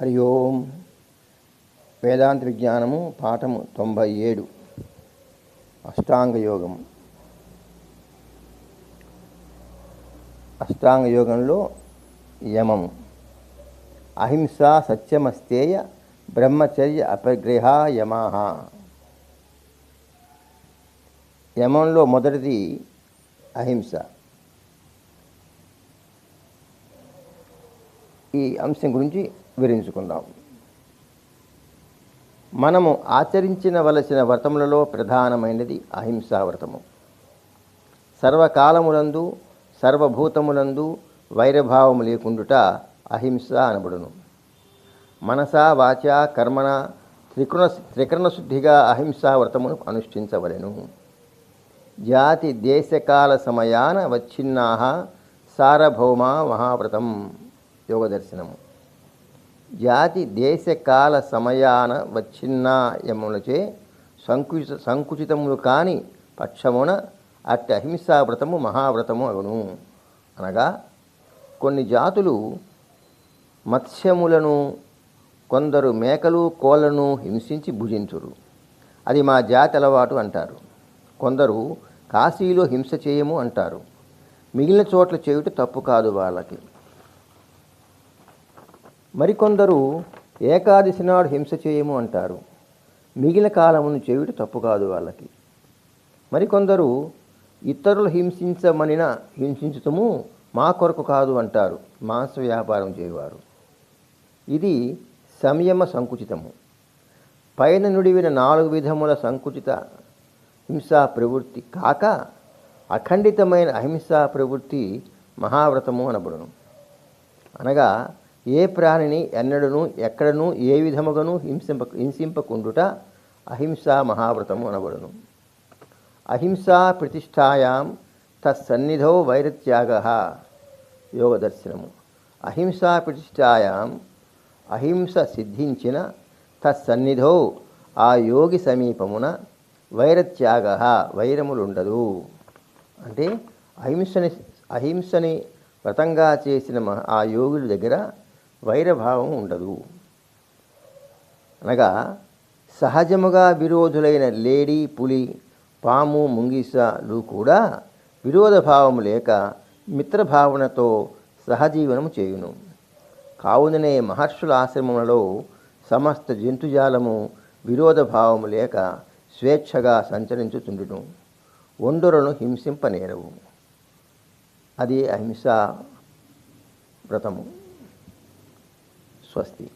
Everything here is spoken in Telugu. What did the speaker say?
హరి ఓం. వేదాంత విజ్ఞానము పాఠము తొంభై ఏడు. అష్టాంగ యోగం అష్టాంగ యోగంలో యమము అహింస సత్యమస్తేయ బ్రహ్మచర్య అపగ్రహ యమాహ. యమంలో మొదటిది అహింస. ఈ అంశం గురించి వివరించుకుందాం మనము ఆచరించినవలసిన వ్రతములలో ప్రధానమైనది అహింసా వ్రతము. సర్వకాలములందు సర్వభూతములందు వైరభావము లేకుండుట అహింస అనబడును. మనసా వాచ కర్మణ త్రికృణ త్రికరణ శుద్ధిగా అహింసా వ్రతమును అనుష్ఠించవలెను. జాతి దేశకాల సమయాన వచ్చిన్నా సారభౌమ మహావ్రతం యోగదర్శనము. జాతి దేశకాల సమయాన వచ్చిన్నాయములచే సంకుచిత సంకుచితములు కాని పక్షమున అట్టి అహింసా వ్రతము మహావ్రతము అగును. అనగా కొన్ని జాతులు మత్స్యములను కొందరు మేకలు కోళ్ళను హింసించి భుజించురు. అది మా జాతి అలవాటు అంటారు. కొందరు కాశీలో హింస చేయము అంటారు. మిగిలిన చోట్ల చేయుట తప్పు కాదు వాళ్ళకి. మరికొందరు ఏకాదశి నాడు హింస చేయము అంటారు. మిగిలిన కాలమును చేయుట తప్పు కాదు వాళ్ళకి. మరికొందరు ఇతరులు హింసించమనిన హింసించటము మా కొరకు కాదు అంటారు. మాంస వ్యాపారం చేయవారు. ఇది సంయమ సంకుచితము. పైన నుడివిన నాలుగు విధముల సంకుచిత హింసా ప్రవృత్తి కాక అఖండితమైన అహింసా ప్రవృత్తి మహావ్రతము అనబడును. అనగా ఏ ప్రాణిని ఎన్నడను ఎక్కడను ఏ విధముగాను హింసింప హింసింపకుండుట అహింసా మహావ్రతము అనబడును. అహింసా ప్రతిష్టాయాం తత్సన్నిధౌ వైరత్యాగ యోగదర్శనము అహింసా ప్రతిష్టాయాం అహింస సిద్ధించిన తత్సన్నిధౌ ఆ యోగి సమీపమున వైరత్యాగ వైరములుండదు. అంటే అహింసని అహింసని వ్రతంగా చేసిన ఆ యోగుల దగ్గర వైరభావం ఉండదు. అనగా సహజముగా విరోధులైన లేడీ పులి పాము ముంగిసలు కూడా విరోధభావము లేక మిత్రభావనతో సహజీవనము చేయును. కావుననే మహర్షుల ఆశ్రమములలో సమస్త జంతుజాలము విరోధభావము లేక స్వేచ్ఛగా సంచరించుతుండును ఒండరులను హింసింపనేరవు. అది అహింసా వ్రతము. స్వస్తి.